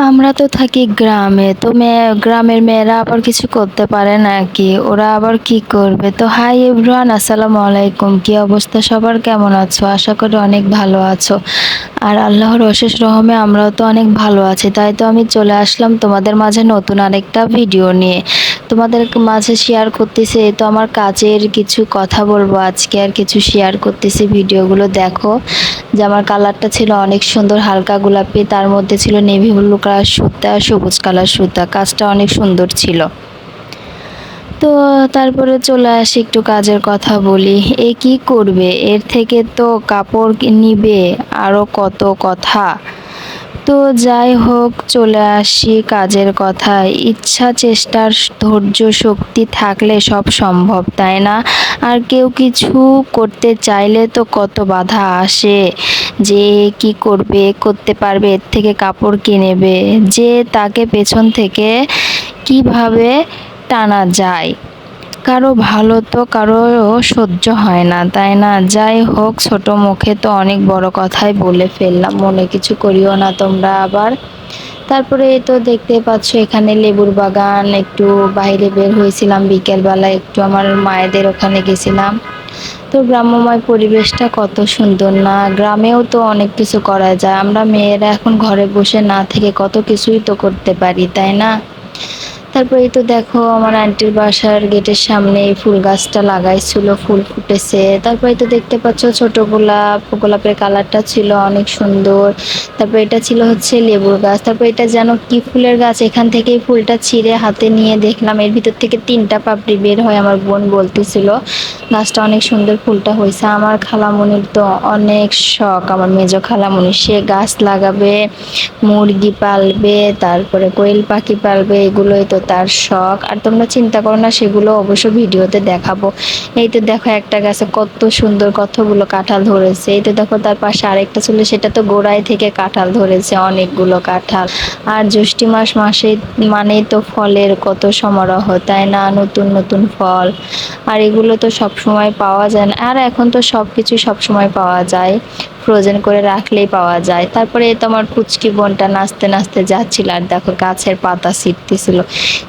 আমরা তো থাকি গ্রামে, তো মেয়ে, গ্রামের মেয়েরা আবার কিছু করতে পারে নাকি? ওরা আবার কি করবে? তো হাই এভরিওয়ান, আসসালামু আলাইকুম। কি অবস্থা? সবার কেমন আছো? আশা করি অনেক ভালো আছো। আর আল্লাহর অশেষ রহমে আমরাও তো অনেক ভালো আছি। তাই তো আমি চলে আসলাম তোমাদের মাঝে নতুন আরেকটা ভিডিও নিয়ে। তোমাদের মাঝে শেয়ার করতেছি তো আমার কাজের কিছু কথা বলব। আজকে আর কিছু শেয়ার করতেছি ভিডিওগুলো। দেখো যে আমার কালারটা ছিল অনেক সুন্দর, হালকা গোলাপি, তার মধ্যে ছিল নেভি ব্লু কালার সুতা, সবুজ কালার সুতা, কাজটা অনেক সুন্দর ছিল। তো তারপরে চলে আসি একটু কাজের কথা বলি। এ কি করবে? এর থেকে তো কাপড় নিবে আরও কত কথা। তো যাই হোক, চলে আসি কাজের কথায়। ইচ্ছা, চেষ্টার ধৈর্য, শক্তি থাকলে সব সম্ভব, তাই না? আর কেউ কিছু করতে চাইলে তো কত বাধা আসে। যে কি করবে, করতে পারবে, এর থেকে কাপড় কিনেবে যে তাকে পেছন থেকে কীভাবে টানা যায়? কারও ভালো তো কারও সহ্য হয় না, তাই না? যাই হোক, ছোট মুখে তো অনেক বড় কথাই বলে ফেললাম, মনে কিছু করিও না তোমরা আবার। তারপরে তো দেখতে পাচ্ছ, এখানে লেবুর বাগান, একটু বাইরে বের হয়েছিলাম বিকেলবেলা, একটু আমার মায়েদের ওখানে গেছিলাম। তো গ্রাম্যময় পরিবেশটা কত সুন্দর না, গ্রামেও তো অনেক কিছু করা যায়। আমরা মেয়েরা এখন ঘরে বসে না থেকে কত কিছুই তো করতে পারি, তাই না? তারপরে তো দেখো আমার আন্টির বাসার গেটের সামনে এই ফুল গাছটা লাগাইছিল, ফুল ফুটেছে। তারপরে তো দেখতে পাচ্ছ ছোট গোলাপ, গোলাপের কালারটা ছিল অনেক সুন্দর। তারপর এটা ছিল হচ্ছে লেবুর গাছ। তারপর এটা যেন কি ফুলের গাছ? এখান থেকেই ফুলটা ছিঁড়ে হাতে নিয়ে দেখলাম। এর ভিতর থেকে তিনটা পাপড়ি বের হয় আমার বোন বলতেছিল। গাছটা অনেক সুন্দর ফুলটা হয়েছে। আমার খালামণির তো অনেক শখ। আমার মেজ খালামণি সে গাছ লাগাবে, মুরগি পালবে, তারপরে কোয়েল পাখি পালবে, এগুলোই তো তার শখ। আর তোমরা চিন্তা করো না, সেগুলো অবশ্য ভিডিওতে দেখাবো। এই তো দেখো একটা গাছে কত সুন্দর কতগুলো কাঁঠাল ধরেছে। এই তো দেখো তার পাশে আরেকটা ছিল, সেটা তো গোড়ায় থেকে কাঁঠাল ধরেছে, অনেকগুলো কাঁঠাল। আর জ্যৈষ্ঠী মাস মাসে মানেই তো ফলের কত সমারোহ, তাই না? নতুন নতুন ফল। আর এগুলো তো সব সময় পাওয়া যায় না। আর এখন তো সব কিছু সব সময় পাওয়া যায়। ফ্রোজেন করে রাখলেই পাওয়া যায়। তারপরে এই তো আমার নাচতে নাচতে যাচ্ছিল আর দেখো গাছের পাতা ছিটতেছিল।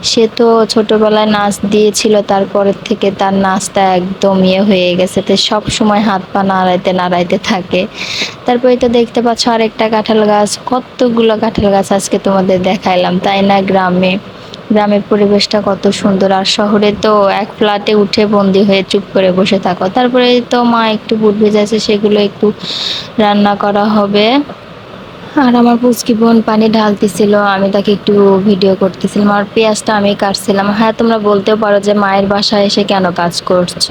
সে তো ছোটবেলায় নাচ দিয়েছিল, তারপরের থেকে তার নাচটা একদম ইয়ে হয়ে গেছে। তো সব সময় হাত পা নাড়াইতে নাড়াইতে থাকে। তারপরে তো দেখতে পাচ্ছ আরেকটা কাঁঠাল গাছ। কতগুলো কাঁঠাল গাছ আজকে তোমাদের দেখাইলাম, তাই না গ্রামে? গ্রামের পরিবেশটা কত সুন্দর। আর শহরে তো এক ফ্ল্যাটে উঠে বন্দি হয়ে চুপ করে বসে থাকো। তারপরে তো মা একটু বুট ভেজাছে সেগুলো একটু রান্না করা হবে। আর আমার পুচকি বোন পানি ঢালতেছিল, আমি তাকে একটু ভিডিও করতেছিলাম আর পেঁয়াজটা আমি কাটছিলাম। হ্যাঁ তোমরা বলতেও পারো যে মায়ের বাসায় এসে কেন কাজ করছ?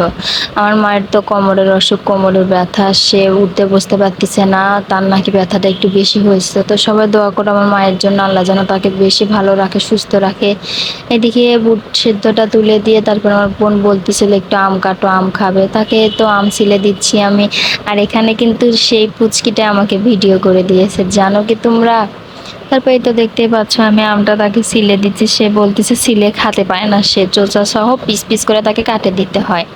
আমার মায়ের তো কোমরের অসুখ, কোমরের ব্যথা, সে উঠতে বসতে পারতেছে না, তার নাকি ব্যথাটা একটু বেশি হয়েছে। তো সবাই দোয়া করো আমার মায়ের জন্য, আল্লাহ যেন তাকে বেশি ভালো রাখে, সুস্থ রাখে। এদিকে বুট সেদ্ধটা তুলে দিয়ে তারপর আমার বোন বলতেছিল, একটু আম কাটো, আম খাবে। তাকে তো আম ছিলে দিচ্ছি আমি। আর এখানে কিন্তু সেই পুচকিটা আমাকে ভিডিও করে দিয়েছে, জানো? কি তোমরা? তারপরে তো দেখতেই পাচ্ছ, আমি আমটা তাকে সিলে দিচ্ছি। সে বলতেছে, সিলে খাতে পায় না সে। চোচা সহ পিস পিস করে তাকে কাটে দিতে হয়।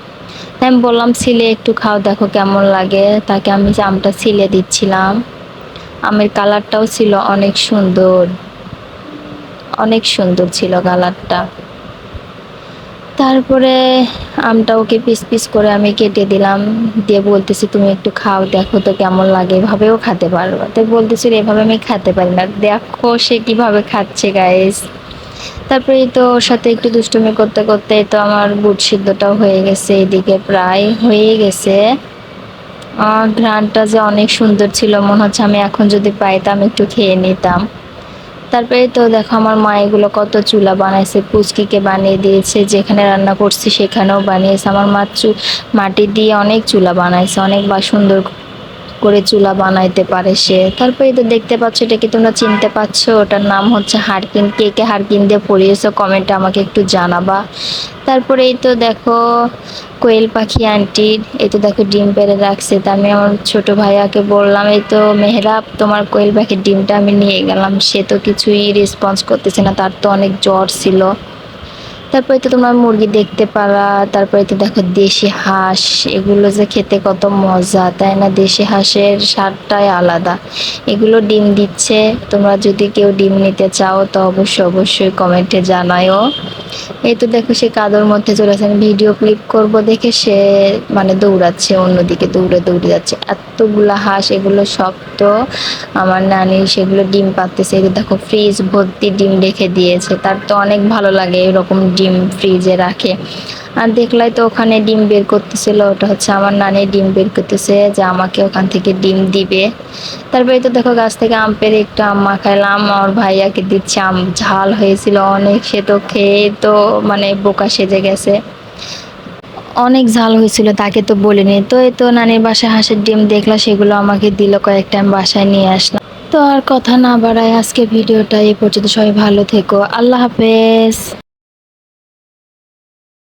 তাই আমি বললাম, সিলে একটু খাও, দেখো কেমন লাগে। তাকে আমি আমটা সিলে দিচ্ছিলাম, আমের কালারটাও ছিল অনেক সুন্দর। অনেক সুন্দর ছিল কালারটা। তারপরে আমটা ওকে পিস পিস করে আমি কেটে দিলাম। দিয়ে বলতেছি, তুমি একটু খাও, দেখো তো কেমন লাগে, এভাবেও খেতে পারব। তো বলতেছিল এভাবে আমি খেতে পারি না। দেখো সে কীভাবে খাচ্ছে গাইস তারপরে তো ওর সাথে একটু দুষ্টুমি করতে করতে তো আমার বুট সিদ্ধটাও হয়ে গেছে এদিকে প্রায় হয়ে গেছে। ঘ্রানটা যে অনেক সুন্দর ছিল, মনে হচ্ছে আমি এখন যদি পাইতাম, একটু খেয়ে নিতাম। তারপরে তো দেখো আমার মা এগুলো কত চুলা বানাইছে, পুচকিকে বানিয়ে দিয়েছে, যেখানে রান্না করছি সেখানেও বানিয়েছে। আমার মা চু মাটি দিয়ে অনেক চুলা বানাইছে, অনেক বা সুন্দর করে চুলা বানাইতে পারে সে। তারপরে তো দেখতে পাচ্ছ, এটা কি তোমরা চিনতে পারছ ওটার নাম হচ্ছে হারকিন। কে কে হারকিন দিয়ে পড়িয়েছো কমেন্টে আমাকে একটু জানাবা। তারপরে এই তো দেখো, কোয়েল পাখি আন্টির এই তো দেখো ডিম পেড়ে রাখছে। তা আমি আমার ছোট ভাইয়াকে বললাম, এই তো মেহরাব, তোমার কোয়েল পাখির ডিমটা আমি নিয়ে গেলাম। সে তো কিছুই রেসপন্স করতেছে না, তার তো অনেক জ্বর ছিল। তারপরে তো তোমরা মুরগি দেখতে পারা, তারপরে তো দেখো দেশি হাঁস, এগুলো যে খেতে কত মজা, তাই না? দেশি হাঁসের স্বাদটাই আলাদা। এগুলো ডিম দিচ্ছে, তোমরা যদি কেউ ডিম নিতে চাও, তো অবশ্যই অবশ্যই কমেন্টে জানায়ও। এই তো দেখো সে কাদর মধ্যে চলে আসে ভিডিও ক্লিপ করব দেখে সে মানে দৌড়াচ্ছে, অন্যদিকে দৌড়ে দৌড়ে যাচ্ছে। এতগুলা হাঁস, এগুলো সব তো আমার নানি, সেগুলো ডিম পাততেছে দেখো ফ্রিজ ভর্তি ডিম রেখে দিয়েছে। তার তো অনেক ভালো লাগে, এরকম ডিম ফ্রিজে রাখে। আর দেখলাই তো ওখানে ডিম বের করতেছিল, ওটা হচ্ছে আমার নানি ডিম বের করতেছে যে আমাকে ওখান থেকে ডিম দিবে। তারপরে তো দেখো গাছ থেকে আম পেরে একটু আম মাখাইলাম, আমার ভাইয়াকে দিচ্ছে আম, ঝাল হয়েছিল অনেক, সে তো খেয়ে তো মানে বোকা সেজে গেছে। অনেক ঝাল হয়েছিল, তাকে তো বলিনি। তো এই তো নানির বাসায় হাঁসের ডিম দেখলা, সেগুলো আমাকে দিল, কয়েকটা আমি বাসায় নিয়ে আসলাম। তো আর কথা না বাড়ায় আজকে ভিডিওটা এই পর্যন্ত, সবাই ভালো থেকো, আল্লাহ হাফেজ।